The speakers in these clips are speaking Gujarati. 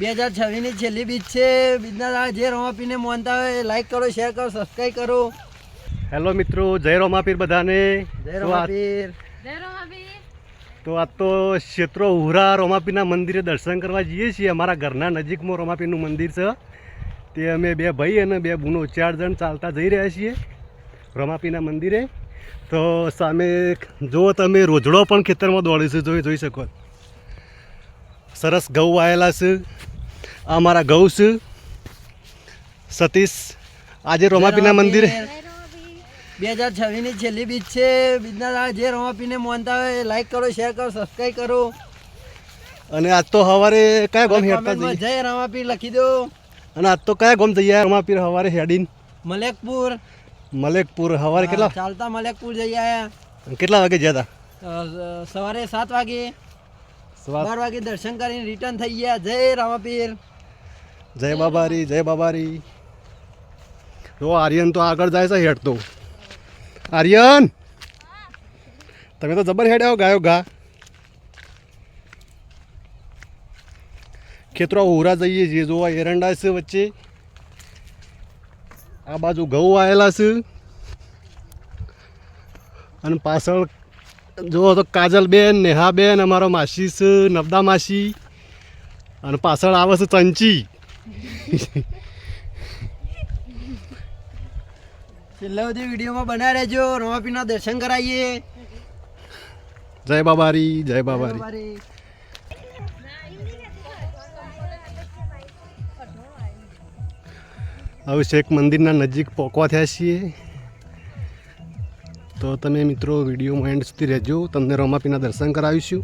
બે હજાર છવ્વીસની છેલ્લી બીચ છે. બીજના જે રોમાપીરને માનતા હોય લાઈક કરો શેર કરો સબસ્ક્રાઈબ કરો. હેલો મિત્રો જય રોમાપીર બધાને. જય તો આ- તો આ તો ક્ષેત્રો ઉહરા રોમાપીના મંદિરે દર્શન કરવા જઈએ છીએ. અમારા ઘરના નજીકમાં રોમાપીનું મંદિર છે. તે અમે બે ભાઈ અને બે બુનો ચાર જણ ચાલતા જઈ રહ્યા છીએ રોમાપીના મંદિરે. તો સામે જુઓ તમે રોજડો પણ ખેતરમાં દોડે છે જોઈ જોઈ શકો સરસ ઘઉં આવેલા છે. આ મારા ઘઉં છે. સતીશ આજે રોમાપીના મંદિરે બે હજાર છવ્વીસની છેલ્લી બીજ છે. બીજના જે રોમાપીને માનતા હોય લાઈક કરો શેર કરો સબસ્ક્રાઈબ કરો. અને આજ તો સવારે કયા ગોમ હેડતા જઈએ? જય રમાપીર લખી દો. અને આજ તો કયા ગોમ જઈએ રમાપીર સવારે હેડીન? મલેકપુર. મલેકપુર સવારે કેટલા ચાલતા મલેકપુર જઈ આયા કેટલા વાગે જતા સવારે સાત વાગે. બાર વાગે દર્શન કરીને રિટર્ન થઈ ગયા. જય રામાપીર. જય બાબારી જય બાબારી. જો આર્યન તો આગળ જાય છે હેડ તો આર્યન! તમે તો જબર હેડ આવો ગાયો ગા. ખેતરો ઉરા જઈએ છીએ. જોવા એરંડા છે વચ્ચે. આ બાજુ ઘઉં આવેલા છે. અને પાછળ જુઓ તો કાજલબેન નેહાબેન અમારો માસી છે નવદા માસી. અને પાછળ આવે છે ચંચી. છેલ્લા બધી વિડીયોમાં બનાવી રહેજો. રમાપીરના દર્શન કરાવીએ જય બાબારી જય બાબારી. હવે શેખ મંદિરના નજીક પોકવા થયા છીએ. તો તમે મિત્રો વિડીયોમાં એન્ડ સુધી રહેજો. તમને રમાપીના દર્શન કરાવીશું.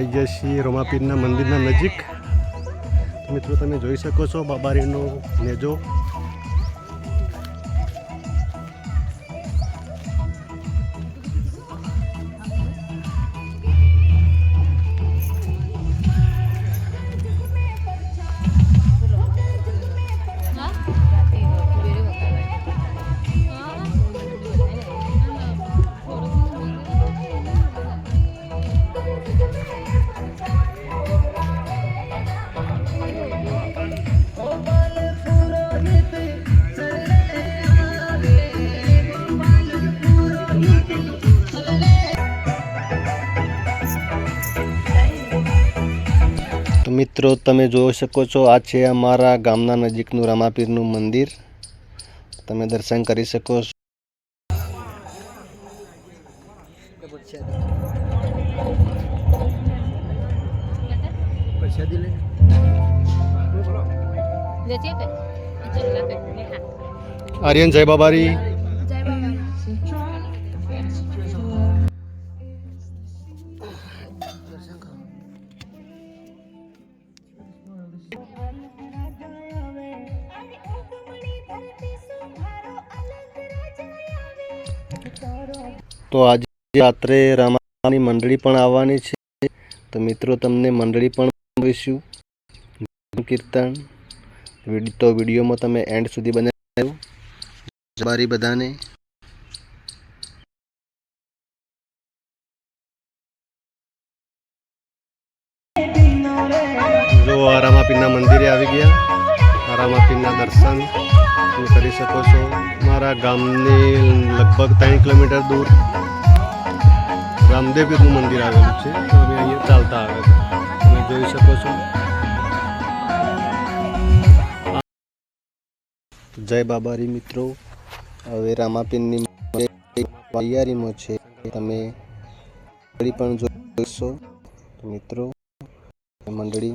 આવી ગયા છીએ રોમાપીરના મંદિરના નજીક. મિત્રો તમે જોઈ શકો છો બાબારીનો નેજો મિત્રો તમે જોઈ શકો છો આ છે અમારા ગામના નજીકનું રામાપીરનું મંદિર. તમે દર્શન કરી શકો છો. આર્યન જય બાબારી. તો આજે રાત્રે રામાની મંડળી પણ આવવાની છે. તો મિત્રો, તમને મંડળી પણ મળીશું. કીર્તન તો વિડીયોમાં તમે એન્ડ સુધી બનાવ્યો જબારી બધાને. જો આ રામાપીરના મંદિરે આવી ગયા. આ રામાપીરના દર્શન તમે કરી શકો છો. મારા ગામની લગભગ ત્રણ કિલોમીટર દૂર રામદેવપીરનું મંદિર આવેલું છે. અમે અહીંયા ચાલતા આવ્યા હતા તમે જોઈ શકો છો. જય બાબારી મિત્રો. હવે રામાપીનની તૈયારીમાં છે. તમે મંડળી પણ તો મિત્રો, મંડળી.